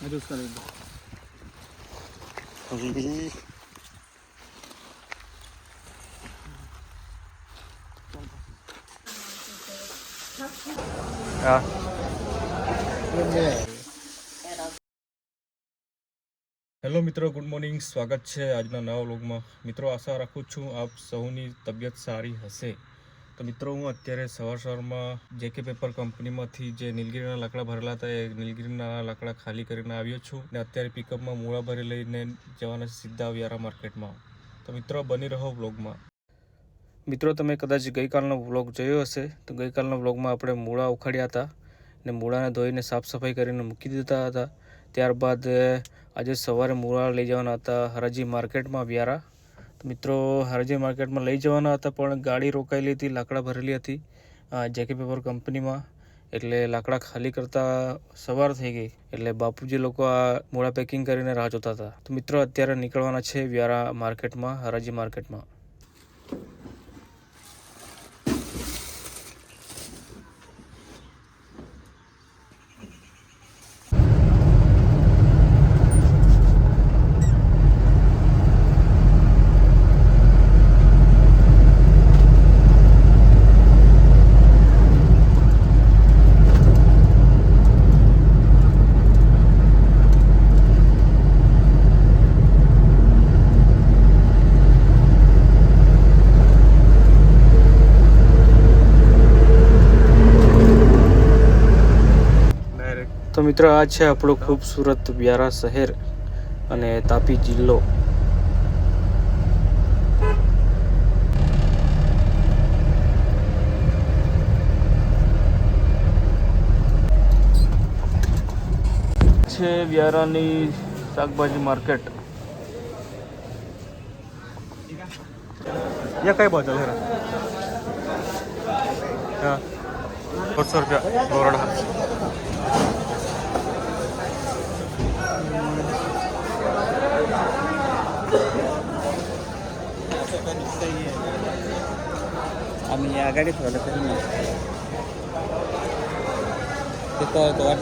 Hadi usta Ja. Hello મિત્રો, good morning સ્વાગત છે આજના નવા વ્લોગમાં મિત્રો, આશા રાખું છું આપ સૌની તબિયત સારી હશે તો મિત્રો, હું અત્યારે સવાર સવારમાં જે કે પેપર કંપનીમાંથી જે નીલગીરીના લાકડા ભરેલા હતા, એ નીલગીરીના લાકડા ખાલી કરીને આવ્યો છું ને અત્યારે પિકઅપમાં મૂળા ભરી લઈને જવાના સીધા વ્યારા માર્કેટમાં. તો મિત્રો, બની રહો વ્લોગમાં. મિત્રો, તમે કદાચ ગઈકાલનો વ્લોગ જોયો હશે, તો ગઈકાલના વ્લોગમાં આપણે મૂળા ઉખાડ્યા હતા ને મૂળાને ધોઈને સાફ સફાઈ કરીને મૂકી દીધા હતા. ત્યારબાદ આજે સવારે મૂળા લઈ જવાના હતા હરાજી માર્કેટમાં વ્યારા. મિત્રો, હરજી માર્કેટમાં લઈ જવાના હતા, પણ ગાડી રોકાયેલી હતી, લાકડા ભરેલી હતી જેકે પેપર કંપનીમાં. એટલે લાકડા ખાલી કરતા સવાર થઈ ગઈ. એટલે બાપુજી લોકો આ મૂળા પેકિંગ કરીને રાહ જોતા હતા. તો મિત્રો, અત્યારે નીકળવાના છે વ્યારા માર્કેટમાં, હરાજી માર્કેટમાં. તો મિત્ર આ છે આપણું ખૂબસૂરત વ્યારા શહેર અને તાપી જિલ્લો. છે વ્યારાની શાકભાજી માર્કેટ. યા કઈ બાજુ હેરા હા. દોઢસો રૂપિયા ગોરડા आम्ही या गाडीत ठेवलं तरी नाही तिथं तो वाट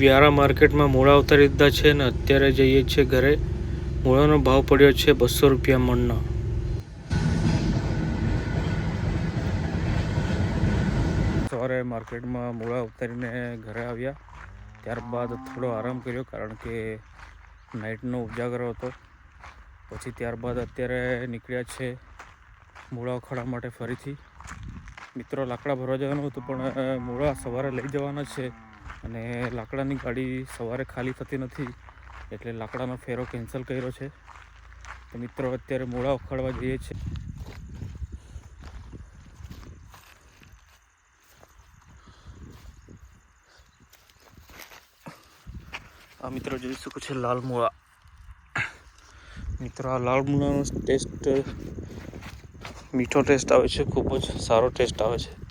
વ્યારા માર્કેટમાં મૂળા ઉતારી દીધા છે ને અત્યારે જઈએ છીએ ઘરે. મૂળાનો ભાવ પડ્યો છે બસો રૂપિયા મણનો. સવારે માર્કેટમાં મૂળા ઉતારીને ઘરે આવ્યા. ત્યારબાદ થોડો આરામ કર્યો કારણ કે નાઇટનો ઉજાગરો હતો. પછી ત્યારબાદ અત્યારે નીકળ્યા છે મૂળા ખડા માટે ફરીથી. મિત્રો, લાકડા ભરવા જવાનું હતું, પણ મૂળા સવારે લઈ જવાના છે. અને લાકડાની ગાડી સવારે ખાલી થતી નથી, એટલે લાકડાનો ફેરો કેન્સલ કર્યો છે. તો મિત્રો, અત્યારે મોડા ઉખાડવા જઈએ છીએ. આ મિત્રો જોઈ શકો છો, લાલ મૂળા. મિત્રો, આ લાલ મૂળાનો ટેસ્ટ, મીઠો ટેસ્ટ આવે છે, ખૂબ જ સારો ટેસ્ટ આવે છે.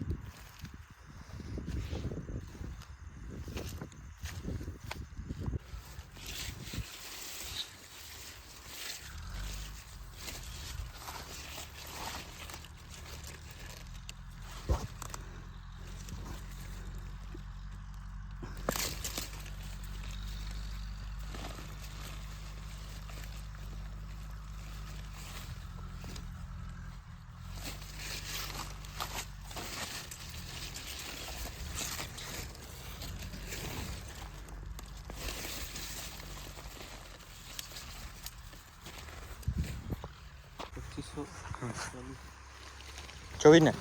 જોઈને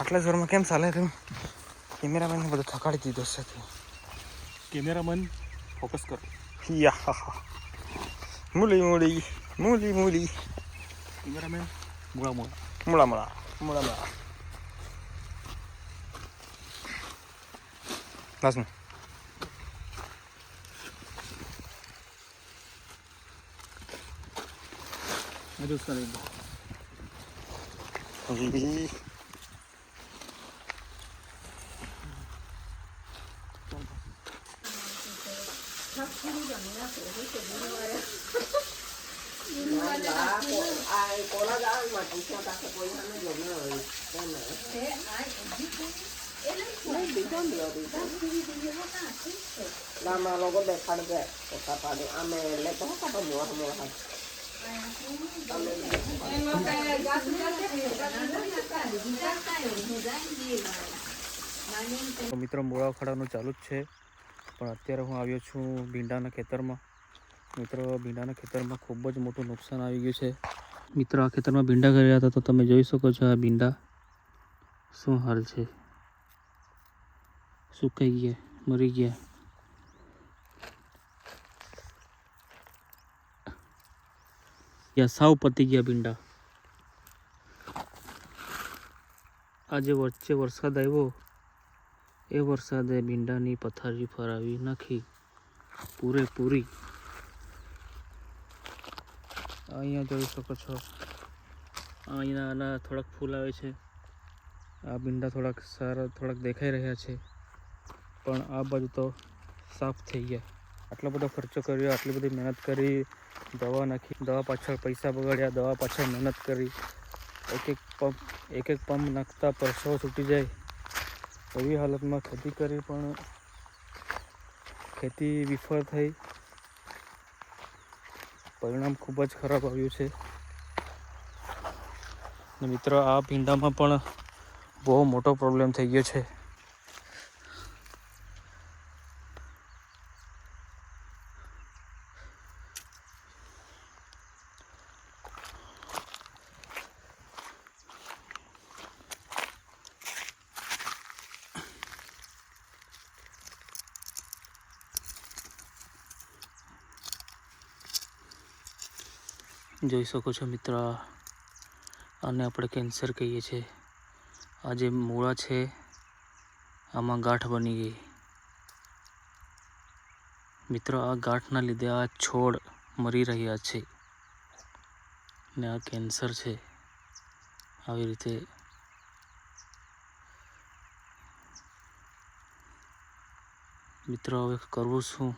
આટલા જોરમાં કેમ ચાલે તેમ કેમેરામેનને બધું થકાડી દીધો છે કેમેરામેન ફોકસ કરો. યા મૂલી મૂલી મૂલી મૂલી. કેમેરામેન મૂળા મૂળા. મૂળા મૂળા મૂળા મૂળા. લાસ્ટ हजू उसका देख दो đã cô ai cô nó đã mà cũng મિત્રો મૂળા ઉખાડવાનું ચાલુ જ છે પણ અત્યારે હું આવ્યો છું ભીંડાના ખેતરમાં મિત્રો ભીંડાના ખેતરમાં ખૂબ જ મોટું નુકસાન આવી ગયું છે મિત્રો આ ખેતરમાં ભીંડા કર્યા હતા તો તમે જોઈ શકો છો આ ભીંડા શું હાલ છે સુકાઈ ગયા મરી ગયા યા સાવ પતી ગયા ભીંડા. આજે વચ્ચે વરસાદ આવ્યો. એ વરસાદે ભીંડાની પથારી ફરાવી નાખી. પૂરેપૂરી. અહીંયા જોઈ શકો છો. અહીંયા આના થોડાક ફૂલ આવે છે. આ ભીંડા થોડાક સારા, થોડાક દેખાઈ રહ્યા છે. પણ આ બાજુ તો સાફ થઈ ગયા. આટલો બધો ખર્ચો કર્યો, આટલી બધી મહેનત કરી, દવા નાખી, દવા પાછળ પૈસા બગાડ્યા, દવા પાછળ મહેનત કરી. એક એક પંપ, એક એક પંપ નાખતા પરસો છૂટી જાય. એવી હાલતમાં ખેતી કરી પણ ખેતી વિફળ થઈ. પરિણામ ખૂબ જ ખરાબ આવ્યું છે. ને મિત્રો, આ ભીંડામાં પણ બહુ મોટો પ્રોબ્લેમ થઈ ગયો છે. જોઈ શકો છો મિત્ર, આને આપણે કેન્સર કહીએ છીએ. આ જે મૂળા છે, આમાં ગાંઠ બની ગઈ. મિત્રો, આ ગાંઠના લીધે આ છોડ મરી રહ્યા છે ને આ કેન્સર છે. આવી રીતે મિત્રો, હવે કરવું શું?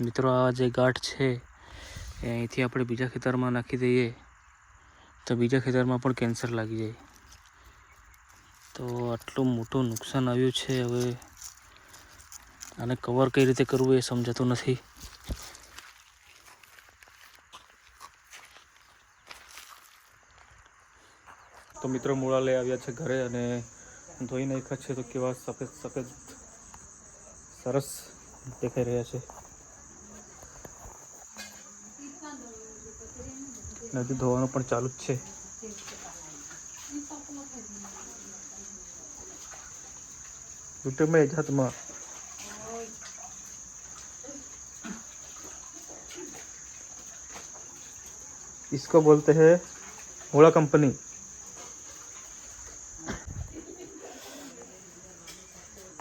મિત્રો, આ જે ગાંઠ છે એ અહીંથી આપણે બીજા ખેતરમાં નાખી દઈએ તો બીજા ખેતરમાં પણ કેન્સર લાગી જાય. તો આટલું મોટું નુકસાન આવ્યું છે હવે. આને કવર કઈ રીતે કરવું એ સમજાતું નથી. તો મિત્રો મૂળા લઈ આવ્યા છે ઘરે અને ધોઈ નાખ્યા છે તો કેવા સફેદ સફેદ સરસ દેખાઈ રહ્યા છે. નદી ધોવાનું પણ ચાલુ જ છે યુટ્યુબમાં જાતમાં इसको बोलते हैं होड़ा कंपनी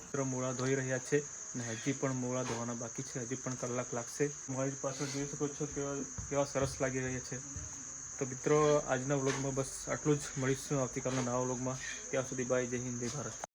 મિત્રો મૂળા ધોઈ રહ્યા છે અને હજી પણ મૂળા ધોવાના બાકી છે હજી પણ કલાક લાગશે મારી પાછળ જોઈ શકો છો કેવા કેવા સરસ લાગી રહ્યા છે તો મિત્રો, આજના વ્લોગમાં બસ આટલું જ. મળીશું આવતીકાલના નવા વ્લોગમાં. ત્યાં સુધી બાય, જય હિન્દ, જય ભારત.